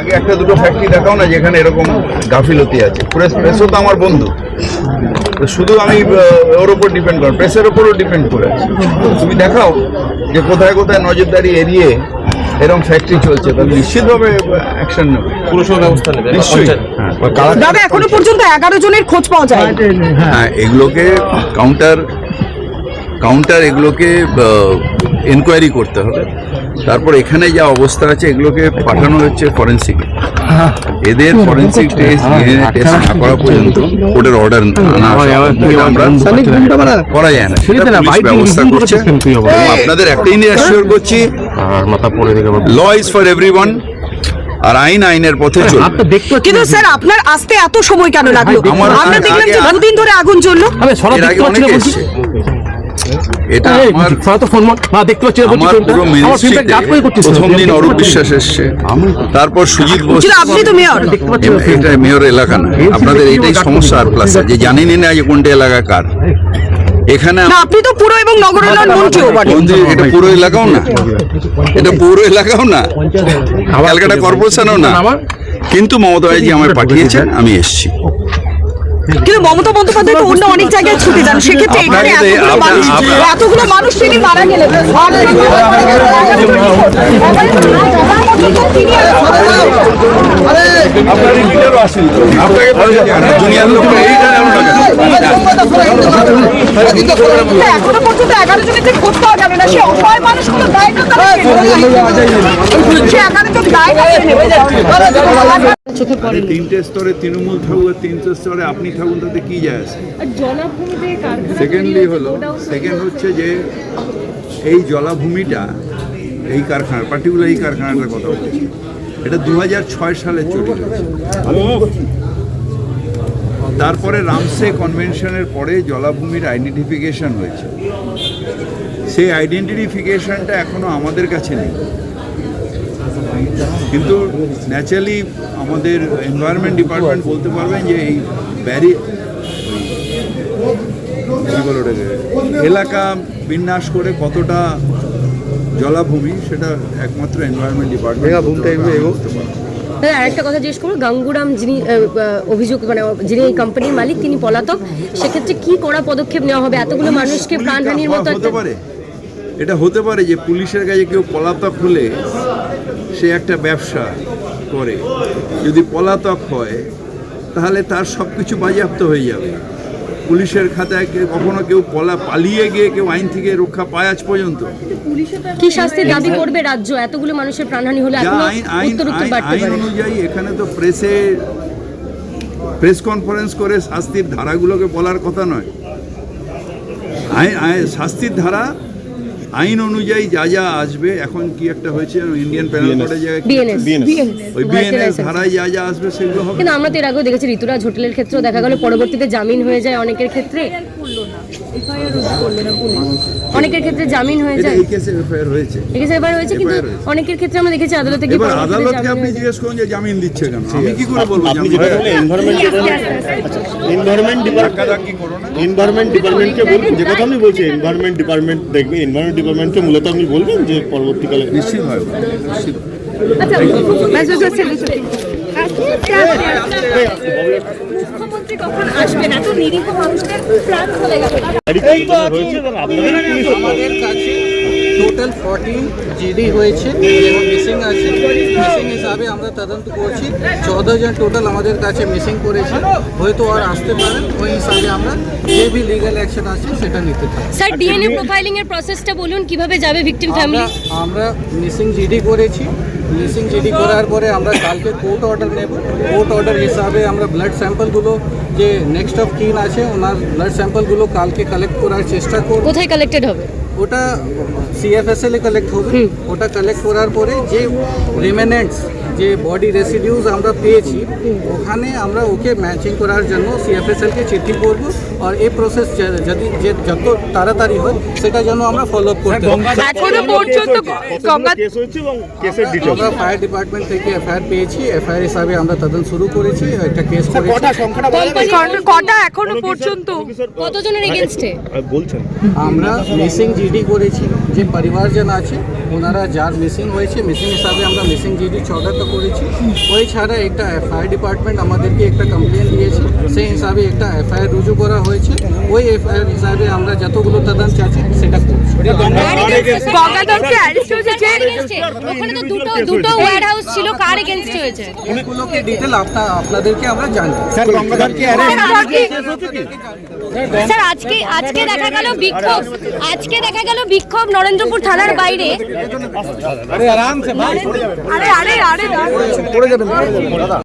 আগে একটা দুটো ফ্যাক্টরি দেখাও না যেখানে এরকম গাফিলতি আছে। প্রেস প্রেসও তো আমার বন্ধু। শুধু আমি ওর উপর ডিপেন্ড করি প্রেসের উপরও ডিপেন্ড করে তুমি দেখাও যে কোথায় কোথায় নজরদারি এড়িয়ে এরকম ফ্যাক্টরি চলছে তাহলে নিশ্চিতভাবে অ্যাকশন নেবে। পুরসভা ব্যবস্থা নেবে নিশ্চয়ই। হ্যাঁ দাদা এখনও পর্যন্ত এগারো জনের খোঁজ পাওয়া যায়। হ্যাঁ। এগুলোকে কাউন্টার কাউন্টার এগুলোকে এনকোয়ারি করতে হবে। তারপর এখানে যা অবস্থা আছে এগুলোকে পাঠানো হচ্ছে ফরেন্সিক এদের ফরেন্সিক টেস্ট টেস্ট না। করা পর্যন্ত কোর্টের অর্ডার আনা এটা আমরা করা যায় না। ব্যবস্থা করছে। আপনাদের একটাই নিয়ে অ্যাসিওর করছি আর মাথা পড়ে দিকে ল ইজ ফর এভরিওয়ান আর আইন আইনের পথে চলবে। কিন্তু স্যার আপনার আসতে এত সময় কেন লাগল? আমার দেখলাম যে দুদিন ধরে আগুন জ্বললো। এর আগে দেখতে পাচ্ছি অনেকে না বলছি। এসছে। এটা আমার তো ফোন মা দেখতে পাচ্ছি আমার পুরো প্রথম দিন অরূপ বিশ্বাস এসছে। তারপর সুজিত বোস আপনি তো মেয়র। এটা মেয়র এলাকা না। আপনাদের এইটাই সমস্যা আর প্লাস যে জানেনই না যে কোনটা এলাকা কার। এখানে আপনি তো পুরো এবং নগর উন্নয়ন মন্ত্রীও বটে এটা পুরো এলাকাও না? এটা পুরো এলাকাও না? ক্যালকাটা কর্পোরেশনও না? কিন্তু মমতা ব্যানার্জি আমায় পাঠিয়েছেন আমি এসেছি। কিন্তু মমতা বন্দ্যোপাধ্যায় তো অন্য অনেক জায়গায় ছুটে যান সেক্ষেত্রে এখানে এতগুলো মানুষ এতগুলো মানুষ তিনি মারা গেলেন আপনাকে দুনিয়ার লোক তিনটে স্তরে তৃণমূল থাকুক তিনটে স্তরে আপনি থাকুন, তাতে যায় আসে সেকেন্ডলি হলো সেকেন্ড হচ্ছে যে এই জলাভূমিটা, এই কারখানা পার্টিকুলার এই কারখানাটার কথা বলছি। এটা দু সালে চলে গেছে তারপরে রামসে কনভেনশনের পরে জলাভূমির আইডেন্টিফিকেশন হয়েছে। সেই আইডেন্টিফিকেশনটা এখনও আমাদের কাছে নেই। কিন্তু ন্যাচারালি আমাদের এনভায়রনমেন্ট ডিপার্টমেন্ট বলতে পারবেন যে এই ব্যারি কী বলে এলাকা বিন্যাস করে কতটা জলাভূমি সেটা একমাত্র এনভায়রনমেন্ট ডিপার্টমেন্ট দাদা আরেকটা কথা জিজ্ঞেস করব গাঙ্গুরাম যিনি অভিযোগ মানে যিনি এই কোম্পানির মালিক তিনি পলাতক সেক্ষেত্রে কি করা পদক্ষেপ নেওয়া হবে? এতগুলো মানুষকে প্রাণহানির মতো হতে পারে। এটা হতে পারে যে পুলিশের কাছে কেউ পলাতক হলে সে একটা ব্যবসা করে। যদি পলাতক হয় তাহলে তার সব কিছু বাজেয়াপ্ত হয়ে যাবে। পুলিশের খাতায় কেউ কখনো কেউ পলা পালিয়ে গিয়ে কেউ আইন থেকে রক্ষা পায় আজ পর্যন্ত? কি শাস্তি দাবি করবে রাজ্য? এতগুলো মানুষের প্রাণহানি হলে আইন আইন আইন- অনুযায়ী এখানে তো প্রেসে প্রেস কনফারেন্স করে শাস্তির ধারাগুলোকে বলার কথা নয়। আইন- শাস্তির ধারা আইন অনুযায়ী যা যা আসবে এখন কি একটা হয়েছে? ইন্ডিয়ান প্যানেল কোডের জায়গায় বিএনএস ওই বিএনএস ধারায় যা যা আসবে সেগুলো হবে? কিন্তু আমরা তো এর আগেও দেখেছি ঋতুরাজ হোটেলের ক্ষেত্রেও দেখা গেল পরবর্তীতে জামিন হয়ে যায় অনেকের ক্ষেত্রে। অনেকের ক্ষেত্রে জামিন হয়ে যায়। এই কেসে এফআইআর হয়েছে। এক্ষেত্রে এবার হয়েছে কিন্তু অনেকের ক্ষেত্রে আমরা দেখেছি আদালতে গিয়ে এবার আদালতকে আপনি জিজ্ঞেস করুন যে জামিন দিচ্ছে কেন? আমি কি করে বলব আপনি যেটা বললেন এনভায়রনমেন্ট এনভায়রনমেন্ট না। এনভায়রনমেন্ট ডিপার্টমেন্টকে বলবেন যে কথা আমি বলছি এনভায়রনমেন্ট ডিপার্টমেন্ট দেখবে এনভায়রনমেন্ট ডিপার্টমেন্টকে মূলত আপনি বলবেন যে পরবর্তীকালে? নিশ্চিত হয়। নিশ্চিত। আচ্ছা দিন। মুখ্যমন্ত্রী কখন আসবেন? এত নিরীহ মানুষদের প্রাণ চলে গেল। টোটাল ফর্টিন জিডি হয়েছে এবং মিসিং আছে। মিসিং হিসাবে আমরা তদন্ত করছি। চৌদ্দ জন টোটাল আমাদের কাছে মিসিং করেছে। হয়তো আর আসতে পারেন ওই হিসাবে আমরা যে বি লিগ্যাল অ্যাকশন আছে সেটা নিতে পারি। স্যার ডিএনএ প্রোফাইলিং এর প্রসেসটা বলুন কীভাবে যাবে ভিকটিম ফ্যামিলি আমরা মিসিং জিডি করেছি। মিসিং জিডি করার পরে আমরা কালকে কোর্ট অর্ডার নেব। কোর্ট অর্ডার হিসাবে আমরা ব্লাড স্যাম্পলগুলো যে নেক্সট অফ কিন আছে ওনার ব্লাড স্যাম্পলগুলো কালকে কালেক্ট করার চেষ্টা করব। কোথায় কালেক্টেড হবে? ওটা সিএফএসএল এ কালেক্ট হবে। ওটা কালেক্ট করার পরে যে রিমেনেন্টস যে বডি রেসিডিউস আমরা পেয়েছি ওখানে আমরা ওকে ম্যাচিং করার জন্য সিএফএসএল কে চিঠি করব আর এই প্রসেস যদি যে যত তাড়াতাড়ি হয় সেটা যেন আমরা ফলো আপ করতে ডিটেলস আমরা ফায়ার ডিপার্টমেন্ট থেকে এফআইআর পেয়েছি এফআইআর হিসাবে আমরা তদন্ত শুরু করেছি একটা কেস করেছি। কটা- কটা এখনও পর্যন্ত? কতজনের এগেনস্টে বলছেন। আমরা মিসিং জিডি করেছি যে পরিবারজন আছে ওনারা যার মিসিং হয়েছে মিসিং হিসাবে আমরা মিসিং জিডি তক করেছি। ওই ছাড়া একটা এফআইআর ডিপার্টমেন্ট আমাদেরকে একটা কমপ্লেন দিয়েছে। সেই হিসাবে একটা এফআইআর রুজু করা হয়েছে। ওই এফআইআর হিসাবে আমরা যতগুলো তদন্ত আছে সেটা করছি। অ্যারেস্ট ওখানে তো দুটো দুটো ওয়্যার হাউস ছিল কার এগেনস্টে হয়েছে। এগুলোকে ডিটেল আপনাদেরকে আমরা জানি। স্যার আজকে আজকে দেখা গেল বিক্ষোভ। আজকে দেখা গেল বিক্ষোভ নরেন্দ্রপুর থানার বাইরে। আরে আরে আরে দাঁড়াও।